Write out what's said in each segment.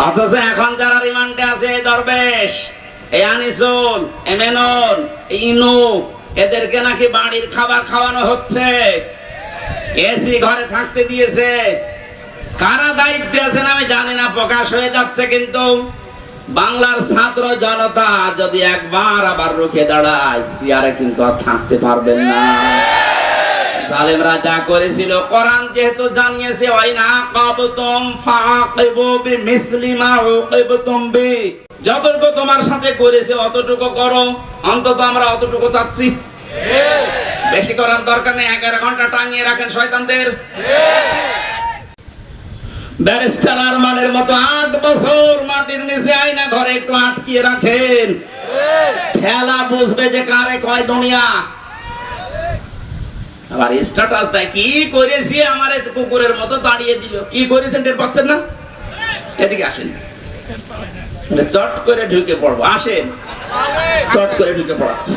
অথচ এখন যারা রিমান্ডে আছে, এই দরবেশ, এই আনিসুল এমেনন ইনু, এদেরকে নাকি বাড়ির খাবার খাওয়ানো হচ্ছে। এসি ঘরে থাকতে দিয়েছে। কারা দায়িত্বে আছেন আমি জানি না, প্রকাশ হয়ে যাচ্ছে কিন্তু বাংলার ছাত্র জনতা যদি একবার আবার রুখে দাঁড়ায় সিয়ারে কিন্তু আর থাকতে পারবেন না। জালেমরা যা করেছিল। কোরআন যেহেতু জানিয়েছে উকিবতুম বি। যতটুকু তোমার সাথে করেছে, অতটুকু করো। অন্তত আমরা অতটুকু চাচ্ছি। বেশি করার দরকার নেই, এগারো ঘণ্টা টাঙিয়ে রাখেন শয়তানদের। ব্যারিস্টার আরমানের মতো আট বছর মাটির নিচে আয়না ঘরে একটু আটকিয়ে রাখেন। খেলা বুঝবে যে কারে কয় দুনিয়া। আবার স্ট্যাটাস দেয়। কি করেছি? আমার কুকুরের মতো দাঁড়িয়ে দিল। কি করেছেন? টের পাচ্ছেন না? এদিকে আসেন। বলে, চট করে ঢুকে পড়ব। আসেন। চট করে ঢুকে পড়াচ্ছে।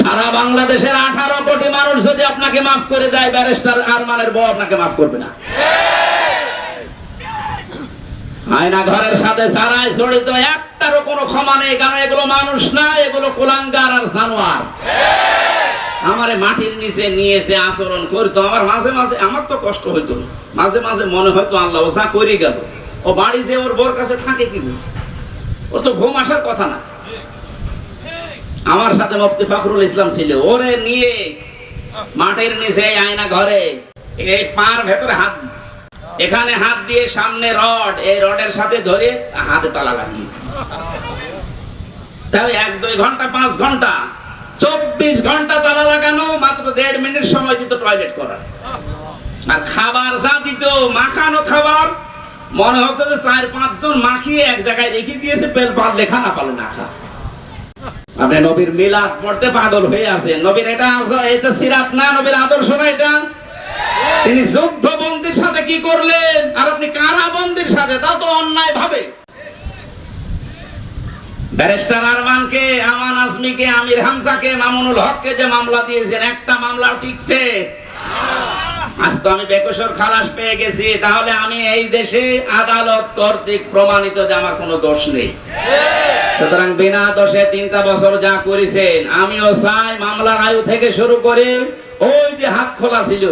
সারা বাংলাদেশের আঠারো কোটি মানুষ যদি আপনাকে মাফ করে দেয় ব্যারিস্টার আরমানের বউ আপনাকে মাফ করবে না। আয়না ঘরের সাথে সারাই জড়িত, একটারও কোনো ক্ষমা নেই, কারণ এগুলো মানুষ না, এগুলো কুলাঙ্গার আর জানোয়ার। আমারে মাটির নিচে নিয়েছে, আচরণ করতো। আমার মাঝে মাঝে, আমার তো কষ্ট হইতো মাঝে মাঝে মনে হয়তো আল্লাহ, ও যা করে গেল। ও বাড়ি যে ওর বোর কাছে থাকে কি? ওর তো ঘুম আসার কথা না। আমার সাথে মুফতি ফখরুল ইসলাম ছিল। ওরে নিয়ে মাটির নিচে আয়না ঘরে এই পার ভেতরে হাত। এখানে হাত দিয়ে সামনে রড, এই রডের সাথে ধরে হাতে তালা লাগিয়ে। তবে এক, দুই ঘণ্টা, পাঁচ ঘণ্টা, চব্বিশ ঘণ্টা তালা লাগানো, মাত্র দেড় মিনিট সময় দিত টয়লেট করার। আর খাবার যা দিত, মাখানো খাবার, মনে হচ্ছে যে চার, পাঁচজন মাখিয়ে এক জায়গায় রেখে দিয়েছে পেল পার লেখা না পালে না খা। আপনি নবীর মিলাদ পড়তে পাগল হয়ে আছে নবীর এটা এটা সিরাত না, নবীর আদর্শ না এটা? তিনি যুদ্ধ বন্দির সাথে কি করলেন? আর আপনি কারা বন্দির সাথে? তাও তো অন্যায় ভাবে। ব্যারিস্টার আরমানকে, আমান আজমিকে, আমির হামজাকে, মামুনুল হককে যে মামলা দিয়েছেন, একটা মামলাও টিকছে। আজ তো আমি বেকসর খালাস পেয়ে গেছি। তাহলে আমি এই দেশে আদালত কর্তৃক প্রমাণিত যে আমার কোনো দোষ নেই। সুতরাং বিনা দোষে তিনটা বছর যা করেছেন, আমিও চাই মামলার আয়ু থেকে শুরু করে ওই যে হাত খোলা ছিল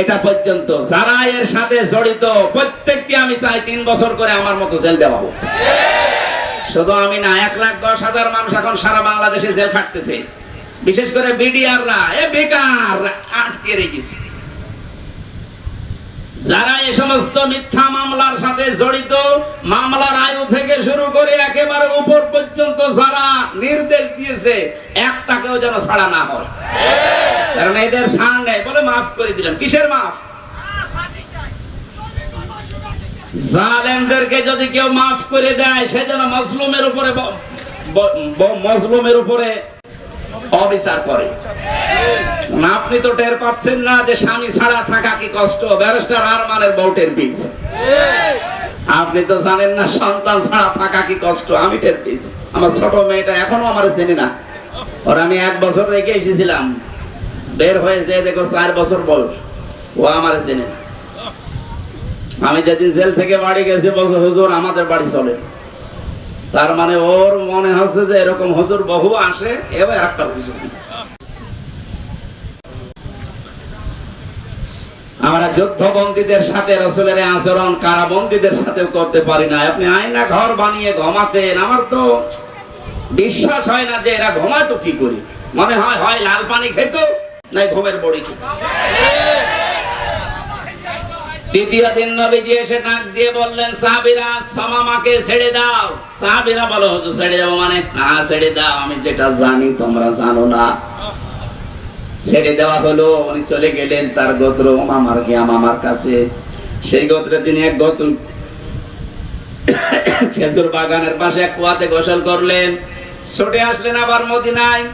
এটা পর্যন্ত যারা এর সাথে জড়িত, প্রত্যেককে আমি চাই তিন বছর করে আমার মতো জেল দেওয়া হোক। শুধু আমি না, এক লাখ দশ হাজার মানুষ এখন সারা বাংলাদেশে জেল খাটতেছে। বিশেষ করে বিডিআররা, এ বেকার, আটকে রেখেছে। যারা এই সমস্ত মিথ্যা মামলার সাথে জড়িত, মামলার আয়ু থেকে শুরু করে একেবারে উপর পর্যন্ত যারা নির্দেশ দিয়েছে, একটাকেও যেন ছাড়া না হয়। কারণ এদের ছাড় নেই বলে মাফ করে দিলাম। কিসের মাফ? জালেমদেরকে যদি কেউ মাফ করে দেয়, সে যেন মজলুমের উপরে মজলুমের উপরে অবিচার করে। আপনি তো টের পাচ্ছেন না যে স্বামী ছাড়া থাকা কি কষ্ট? ব্যারিস্টার আরমানের বউটের পিস। আপনি তো জানেন না, সন্তান ছাড়া থাকা কি কষ্ট? আমি টের পিস আমার ছোট মেয়েটা এখনও আমার চেনে না। ওর আমি এক বছর রেখে এসেছিলাম। বের হয়েছে, দেখো, চার বছর বয়স। ও আমার চেনে না। আমি যেদিন জেল থেকে বাড়ি গেছি, বলছে, হুজুর, আমাদের বাড়ি চলে। তার মানে ওর মনে হচ্ছে যে এরকম হুজুর বহু আসে এবার একটা নেই। আমরা যুদ্ধবন্দীদের সাথে, রসুলের আচরণ, কারাবন্দীদের সাথেও করতে পারি না। আপনি আয়না ঘর বানিয়ে ঘুমাতেন, আমার তো বিশ্বাস হয় না যে এরা ঘুমাতো কি করি? মনে হয় হয় লাল পানি খেত, নাই ঘুমের বড়ি খেত। দ্বিতীয় দিন এসে দিয়ে বললেন সামামাকে ছেড়ে দাও। বলো ছেড়ে যাব মানে? না, ছেড়ে দাও, আমি যেটা জানি তোমরা জানো না। ছেড়ে দেওয়া হলো, উনি চলে গেলেন, তার গোত্র মামার গিয়া মামার কাছে। সেই গোত্রে তিনি এক গোত্র খেজুর বাগানের পাশে এক কুয়াতে গোসল করলেন। ছুটে আসলেন আবার মদিনায়।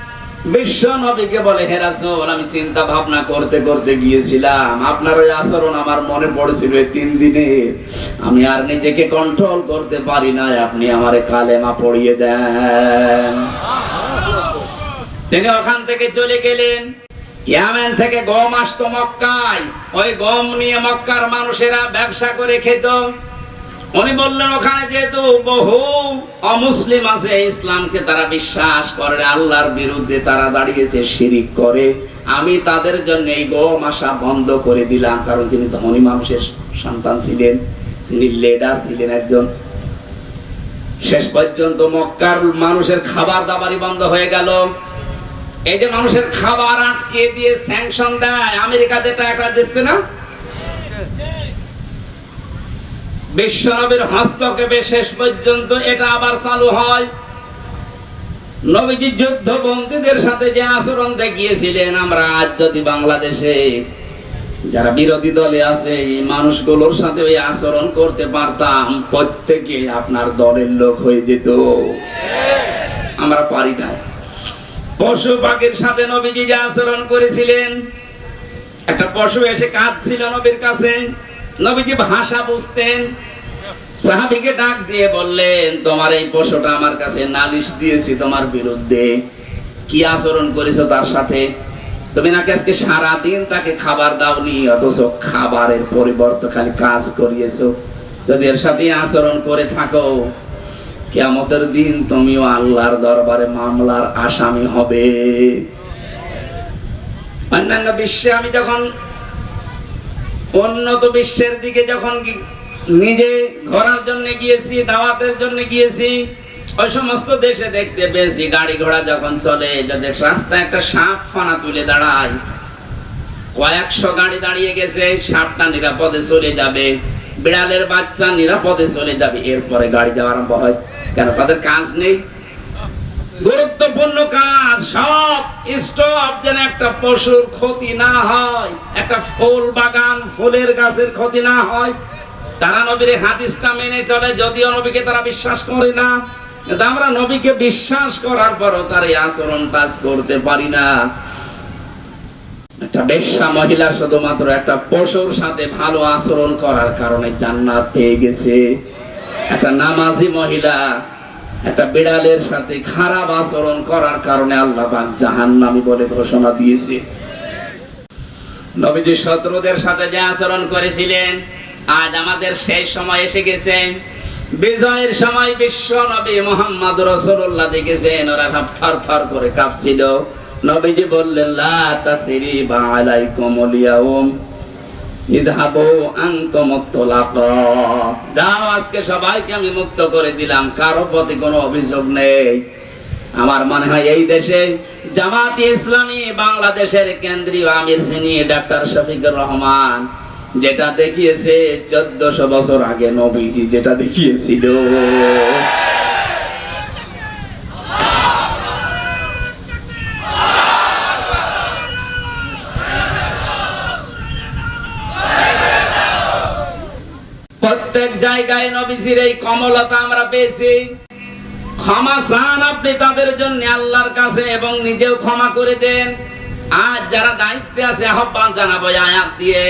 বিশ্ব নবীকে বলে, হে রাসূল, আমি চিন্তা ভাবনা করতে করতে গিয়েছিলাম। আপনার ওই আচরণ আমার মনে পড়ছিল এই তিন দিনে। আমি আর নিজেকে কন্ট্রোল করতে পারি না আপনি আমারে কালেমা পড়িয়ে দেন। তিনি ওখান থেকে চলে গেলেন। ইয়ামেন থেকে গম আসতো মক্কায়। ওই গম নিয়ে মক্কার মানুষেরা ব্যবসা করে খেত। উনি বললেন, ওখানে যেহেতু বহু অমুসলিম আছে, ইসলামকে তারা বিশ্বাস করে আল্লাহর বিরুদ্ধে তারা দাঁড়িয়েছে শিরিক করে। আমি তাদের জন্য এই গম আসা বন্ধ করে দিলাম, কারণ তিনি ধনী মানুষের সন্তান ছিলেন। তিনি লিডার ছিলেন একজন। শেষ পর্যন্ত মক্কার মানুষের খাবার দাবারই বন্ধ হয়ে গেল। এই যে মানুষের খাবার আটকে দিয়ে স্যাংশন দেয় আমেরিকাতে টাকা দিচ্ছে না? বিশ্বনবীর হস্তক্ষেপে শেষ পর্যন্ত, এটা আবার চালু হয়। নবীজি যুদ্ধ বন্দীদের সাথে যে আচরণ দেখিয়েছিলেন, আমরা আজ যদি বাংলাদেশে যারা বিরোধী দলে আছে, এই মানুষগুলোর সাথে ওই আচরণ করতে পারতাম, প্রত্যেকে আপনার দলের লোক হয়ে যেত। আমরা পারি না। পশু পাখির সাথে নবীজি যে আচরণ করেছিলেন, একটা পশু এসে কাঁদছিল নবীর কাছে। নবীজি ভাষা বুঝতেন। সাহাবিকে ডাক দিয়ে বললেন, তোমার এই পশুটা আমার কাছে নালিশ দিয়েছি তোমার বিরুদ্ধে। কি আচরণ করেছ তার সাথে? তুমি নাকি আজকে সারা দিন তাকে খাবার দাওনি, অথচ খাবারের পরিবর্তে খালি কাজ করিয়েছো? যদি এর সাথে আচরণ করে থাকো কেমতের দিন তুমিও আল্লাহর দরবারে মামলার আসামি হবে। অন্যান্য বিশ্বে আমি যখন উন্নত বিশ্বের দিকে যখন নিজে ঘোরার জন্য গিয়েছি, দাওয়াতের জন্য গিয়েছি, ওই সমস্ত দেশে দেখতে পেয়েছি, গাড়ি ঘোড়া যখন চলে, যদি রাস্তায় একটা সাপ ফানা তুলে দাঁড়ায়, কয়েকশো গাড়ি দাঁড়িয়ে গেছে, সাপটা নিরাপদে চলে যাবে, বিড়ালের বাচ্চা নিরাপদে চলে যাবে, এরপরে গাড়ি যাওয়া আরম্ভ হয়। কেন? তাদের কাজ নেই। গুরুত্বপূর্ণ কাজ, সব স্টপ যেন একটা পশুর ক্ষতি না হয়, একটা ফুল বাগান, ফুলের গাছের ক্ষতি না হয়। তারা নবীর হাদিসটা মেনে চলে, যদিও নবীকে তারা বিশ্বাস করে না। আমরা নবীকে বিশ্বাস করার পরও তার এই আচরণ কাজ করতে পারি না। একটা বেশ্যা মহিলা শুধুমাত্র একটা পশুর সাথে ভালো আচরণ করার কারণে জান্নাত পেয়ে গেছে। একটা নামাজি মহিলা একটা বিড়ালের সাথে খারাপ আচরণ করার কারণে আল্লাহ পাক জাহান্নামী বলে ঘোষণা দিয়েছে। নবীজি শত্রুদের সাথে যে আচরণ করেছিলেন, আজ আমাদের সেই সময় এসে গেছে। বিজয়ের সময় বিশ্ব নবী মোহাম্মদ রসুল্লাহ দেখেছেন, ওরা সব থর থর করে কাঁপছিল। নবীজি বললেন, লা তাসরিবা আলাইকুমুল ইয়াউম। সবাইকে আমি মুক্ত করে দিলাম, কারও প্রতি অভিযোগ নেই। আমার মনে হয় এই দেশে ইসলামী বাংলাদেশের কেন্দ্রীয় আমির ডাক্তার শফিকুর রহমান, যেটা দেখিয়েছে চোদ্দশো বছর আগে নবীজি, যেটা দেখিয়েছিল প্রত্যেক জায়গায় নবীজির এই কমলতা আমরা পেয়েছি। ক্ষমা চান আপনি তাদের জন্য আল্লাহর কাছে এবং নিজেও ক্ষমা করে দেন। আজ যারা দায়িত্বে আছে, আহ্বান জানাব আয়াত দিয়ে।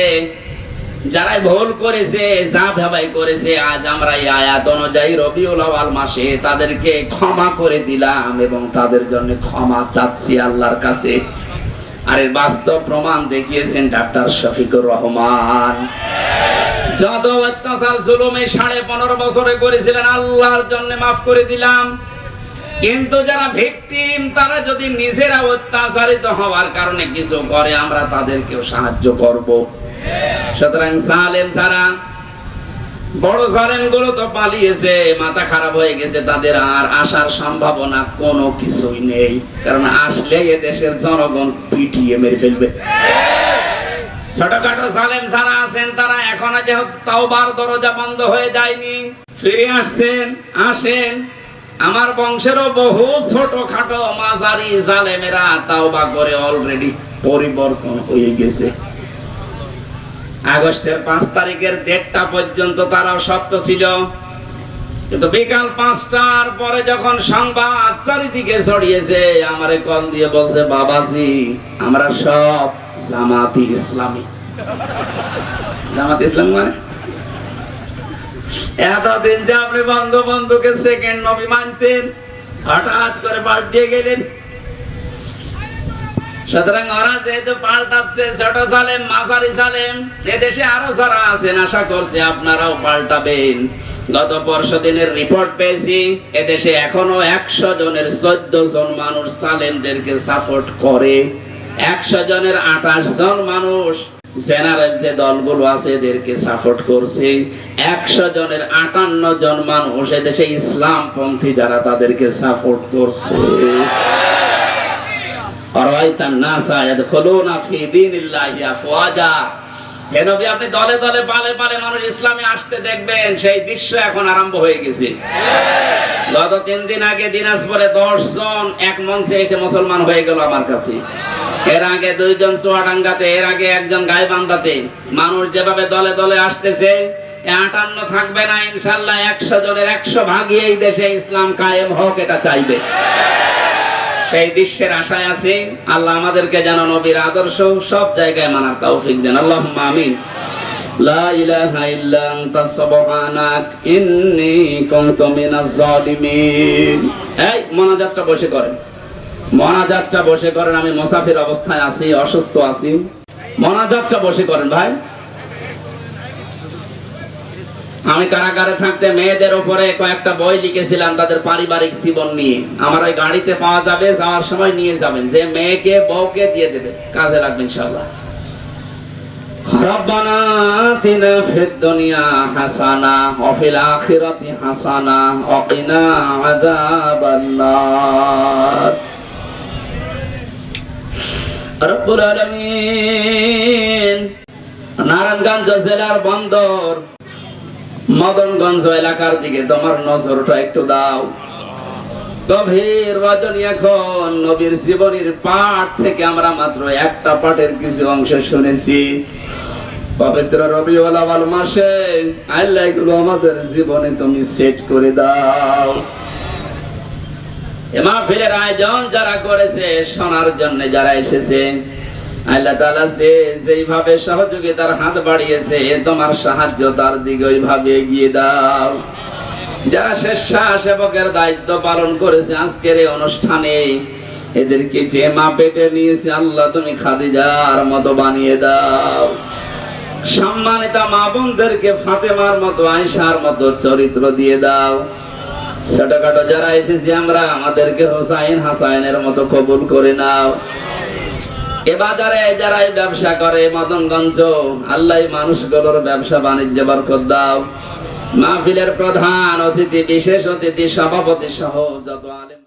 যারা ভুল করেছে, যা ভাবাই করেছে, আজ আমরা এই আয়াত অনুযায়ী রবিউল আওয়াল মাসে তাদেরকে ক্ষমা করে দিলাম এবং তাদের জন্য ক্ষমা চাচ্ছি আল্লাহর কাছে। আর এর বাস্তব প্রমাণ দেখিয়েছেন ডাক্তার শফিকুর রহমান। যত অত্যাচার, জুলুমে সাড়ে পনেরো বছরে করেছিলেন, আল্লাহর জন্য মাফ করে দিলাম। কিন্তু যারা ভিকটিম, তারা যদি নিজেরা অত্যাচারিত হওয়ার কারণে কিছু করে, আমরা তাদেরকেও সাহায্য করব। সুতরাং সালেম ছাড়া বড় জালেমগুলো তো পালিয়েছে, মাথা খারাপ হয়ে গেছে, তাদের আর আসার সম্ভাবনা কোনো কিছুই নেই। কারণ আসলে এ দেশের জনগণ পিটিয়ে মেরে ফেলবে। ছোটখাটো জালেম যারা আছেন, তারা এখনও যেহেতু তাওবার দরজা বন্ধ হয়ে যায়নি। ফিরে আসছেন, আসেন। আমার বংশেরও বহু ছোটখাটো মাঝারি জালেমেরা তাওবা করে অলরেডি পরিবর্তন হয়ে গেছে। আগস্টের পাঁচ তারিখের দেড়টা পর্যন্ত তারাও সত্য ছিল। কিন্তু বিকাল পাঁচটার পরে যখন সংবাদ চারিদিকে ছড়িয়েছে, আমারে কল দিয়ে বলছে, বাবাজি, আমরা সব জামাতি ইসলামী। জামাত ইসলাম মানে? এতদিন যে আপনি বন্ধু বন্ধুকে সেকেন্ড নবী মানতেন, হঠাৎ করে পাল্টিয়ে গেলেন সুতরাং ওরা যেহেতু পাল্টাচ্ছে, ছোট সালেম সালেম এদেশে আরও যারা আছেন, আশা করছি আপনারাও পাল্টাবেন। গত পরশু দিনের রিপোর্ট পেয়েছি এদেশে এখনও একশো জনের চোদ্দ জন মানুষ সালেমদেরকে সাপোর্ট করে। একশো জনের আঠাশ জন মানুষ জেনারেল যে দলগুলো আছে, এদেরকে সাপোর্ট করছে। একশো জনের আটান্ন জন মানুষ এদেশে ইসলাম পন্থী যারা তাদেরকে সাপোর্ট করছে। অরাইতা নাসা ইয়াদখুলুনা ফি দীনিল্লাহি আফওয়াজা। হে নবী, আপনি দলে দলে পালে পালে মানুষ ইসলামে আসতে দেখবেন, সেই দৃশ্য এখন আরম্ভ হয়ে গেছে। গত তিন দিন আগে দিনাজপুরে দশ জন এক মঞ্চে এসে মুসলমান হয়ে গেল আমার কাছে। এর আগে দুইজন চুয়াডাঙ্গাতে, এর আগে একজন গাইবান্ধাতে। মানুষ যেভাবে দলে দলে আসতেছে আটান্ন থাকবে না, ইনশাল্লাহ একশো জনের একশো ভাগই এই দেশে ইসলাম কায়েম হোক, এটা চাইবে। সেই দৃশ্যের আশায় আছি। আল্লাহ আমাদেরকে যেন নবীর আদর্শ সব জায়গায় মানার তৌফিক দেন। আল্লাহ আমিন। লা ইলাহা ইল্লা আনতা সুবহানাক, ইন্নী কুনতু মিনাজ জালিমিন এই বসে করেন। মোনাজাতটা বসে করেন। আমি মুসাফির অবস্থায় আছি, অসুস্থ আছি। মোনাজাতটা বসে করেন ভাই। আমি কারাগারে থাকতে মেয়েদের উপরে কয়েকটা বই লিখেছিলাম তাদের পারিবারিক জীবন নিয়ে। আমার ওই গাড়িতে পাওয়া যাবে, যাওয়ার সময় নিয়ে যাবেন। যে মেয়েকে, বউকে দিয়ে দেবে। কাজে লাগবে ইনশাল্লাহ নারায়ণগঞ্জ জেলার বন্দর মদনগঞ্জ এলাকার দিকে তোমার নজরটা একটু দাও। গভীর রজনী এখন নবীর জীবনীর পাঠ থেকে আমরা মাত্র একটা পাঠের কিছু অংশ শুনেছি। পবিত্র মাসে আল্লাহ এগুলো আমাদের জীবনে তুমি সেট করে দাও। এ মাহফিলের আয়োজন যারা করেছে, শোনার জন্য যারা এসেছে আল্লাহ তাআলা যে যেইভাবে সহযোগিতার হাত বাড়িয়েছে তোমার সাহায্য তার দিকে ওইভাবে এগিয়ে দাও। যারা দায়িত্ব পালন করেছে আজকের এই অনুষ্ঠানে, এদেরকে যে নিয়েছে, আল্লাহ তুমি খাদিজার মতো বানিয়ে দাও। সম্মানিতা মা বোনদেরকে ফাতেমার মতো আয়সার মতো চরিত্র দিয়ে দাও। ছোটখাটো যারা এসেছি, আমরা আমাদেরকে হোসাইন হাসাইনের মতো কবুল করে নাও। এ বাজারে যারা ব্যবসা করে, মদনগঞ্জ, আল্লাহ মানুষগুলোর ব্যবসা বাণিজ্য বরকত দাও। মাহফিলের প্রধান অতিথি, বিশেষ অতিথি, সভাপতি সহ যত আলেম